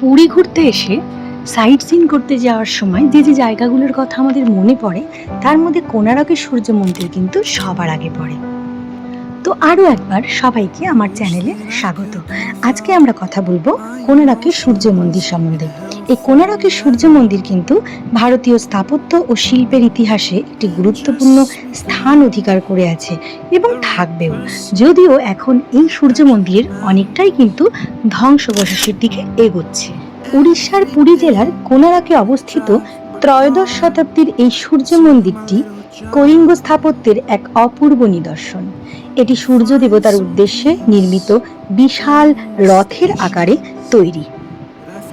পুরী ঘুরতে এসে site scene করতে যাওয়ার সময় যে যে জায়গাগুলোর কথা আমাদের মনে পড়ে, তার মধ্যে কোনারকের সূর্য মন্দির কিন্তু সবার আগে পড়ে। তো আরও একবার সবাইকে আমার চ্যানেলে স্বাগত। আজকে আমরা কথা বলব কোনারকের সূর্য মন্দির সম্বন্ধে। এই কোনারকের সূর্য মন্দির কিন্তু ভারতীয় স্থাপত্য ও শিল্পের ইতিহাসে একটি গুরুত্বপূর্ণ স্থান অধিকার করে আছে এবং থাকবেও। যদিও এখন এই সূর্য মন্দির অনেকটাই কিন্তু ধ্বংসবশেষের দিকে এগোচ্ছে। উড়িষ্যার পুরী জেলার কোনারকে অবস্থিত ত্রয়োদশ শতাব্দীর এই সূর্য মন্দিরটি কলিঙ্গ স্থাপত্যের এক অপূর্ব নিদর্শন। এটি সূর্য দেবতার উদ্দেশ্যে নির্মিত বিশাল রথের আকারে তৈরি।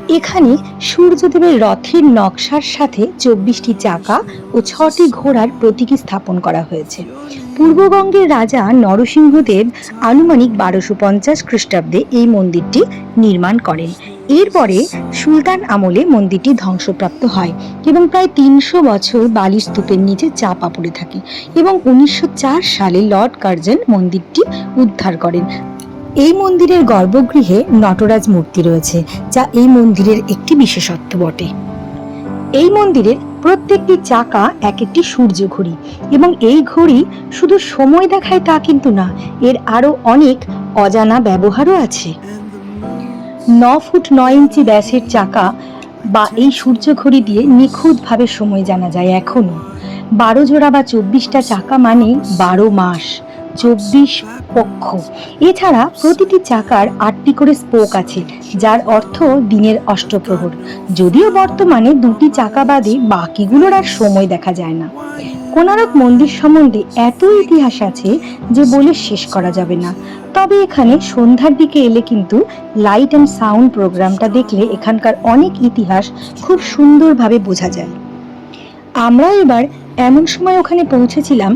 এখানে সূর্যদেবের রথের নকশার সাথে চব্বিশটি চাকা ও ছটি ঘোড়ার প্রতীকী স্থাপন করা হয়েছে। পূর্ববঙ্গের রাজা নরসিংহদেব আনুমানিক বারোশো পঞ্চাশ খ্রিস্টাব্দে এই মন্দিরটি নির্মাণ করেন। এরপরে সুলতান আমলে মন্দিরটি ধ্বংসপ্রাপ্ত হয় এবং প্রায় তিনশো বছর বালি স্তূপের নিচে চাপা পড়ে থাকে এবং উনিশশো চার সালে লর্ড কার্জন মন্দিরটি উদ্ধার করেন। এই মন্দিরের গর্ভগৃহে নটরাজ মূর্তি রয়েছে, যা এই মন্দিরের একটি বিশেষত্ব বটে। এই মন্দিরের প্রত্যেকটি চাকা এক একটি সূর্য ঘড়ি এবং এই ঘড়ি শুধু সময় দেখায় তা কিন্তু না, এর আরও অনেক অজানা ব্যবহারও আছে। ন ফুট নয় ইঞ্চি ব্যাসের চাকা বা এই সূর্য ঘড়ি দিয়ে নিখুঁতভাবে সময় জানা যায় এখনও। বারো জোড়া বা চব্বিশটা চাকা মানে বারো মাস, চব্বিশ পক্ষ। এছাড়া প্রতিটি চাকার আটটি করে স্পোক আছে, যার অর্থ দিনের অষ্টপ্রহর। যদিও বর্তমানে দুটি চাকা বাদে বাকিগুলোর আর সময় দেখা যায় না। কোনারক মন্দির সম্বন্ধে এত ইতিহাস আছে যে বলে শেষ করা যাবে না। তবে এখানে সন্ধ্যার দিকে এলে কিন্তু লাইট অ্যান্ড সাউন্ড প্রোগ্রামটা দেখলে এখানকার অনেক ইতিহাস খুব সুন্দরভাবে বোঝা যায়। আমরা এবার এমন সময় ওখানে পৌঁছেছিলাম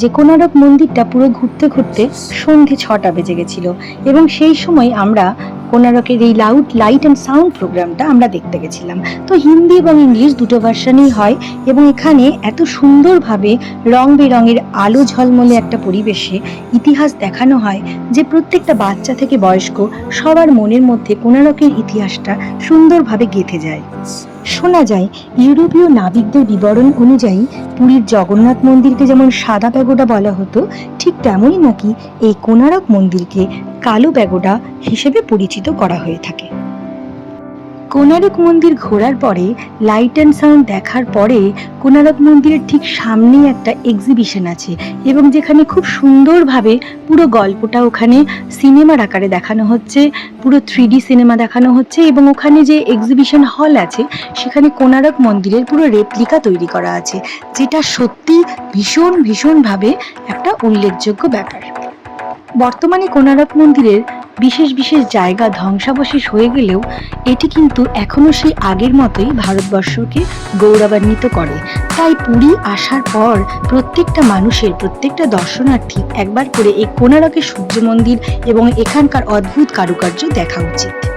যে কোনারক মন্দিরটা পুরো ঘুরতে ঘুরতে সন্ধে ছটা বেজে গেছিল। এবং সেই সময় আমরা কোনারকের এই লাউড লাইট অ্যান্ড সাউন্ড প্রোগ্রামটা আমরা দেখতে গেছিলাম। তো হিন্দি এবং ইংলিশ দুটো ভার্সানই হয় এবং এখানে এত সুন্দরভাবে রং বেরঙের আলো ঝলমলে একটা পরিবেশে ইতিহাস দেখানো হয় যে প্রত্যেকটা বাচ্চা থেকে বয়স্ক সবার মনের মধ্যে কোনারকের ইতিহাসটা সুন্দরভাবে গেঁথে যায়। শোনা যায়, ইউরোপীয় নাবিকদের বিবরণ অনুযায়ী পুরীর জগন্নাথ মন্দিরকে যেমন সাদা প্যাগোডা বলা হতো, ঠিক তেমনই নাকি এই কোনারক মন্দিরকে কালো প্যাগোডা হিসেবে পরিচিত করা হয়ে থাকে। কোনারক মন্দির ঘোরার পরে লাইট অ্যান্ড সাউন্ড দেখার পরে কোনারক মন্দিরের ঠিক সামনেই একটা এক্সিবিশন আছে এবং যেখানে খুব সুন্দরভাবে পুরো গল্পটা ওখানে সিনেমার আকারে দেখানো হচ্ছে, পুরো থ্রি সিনেমা দেখানো হচ্ছে এবং ওখানে যে এক্সিবিশন হল আছে সেখানে কোনারক মন্দিরের পুরো রেপ্লিকা তৈরি করা আছে, যেটা সত্যি ভীষণ ভীষণভাবে একটা উল্লেখযোগ্য ব্যাপার। বর্তমানে কোনারক মন্দিরের বিশেষ বিশেষ জায়গা ধ্বংসাবশেষ হয়ে গেলেও এটি কিন্তু এখনও সেই আগের মতোই ভারতবর্ষকে গৌরবান্বিত করে। তাই পুরী আসার পর প্রত্যেকটা মানুষের, প্রত্যেকটা দর্শনার্থী একবার করে এই কোনারকের সূর্য মন্দির এবং এখানকার অদ্ভুত কারুকার্য দেখা উচিত।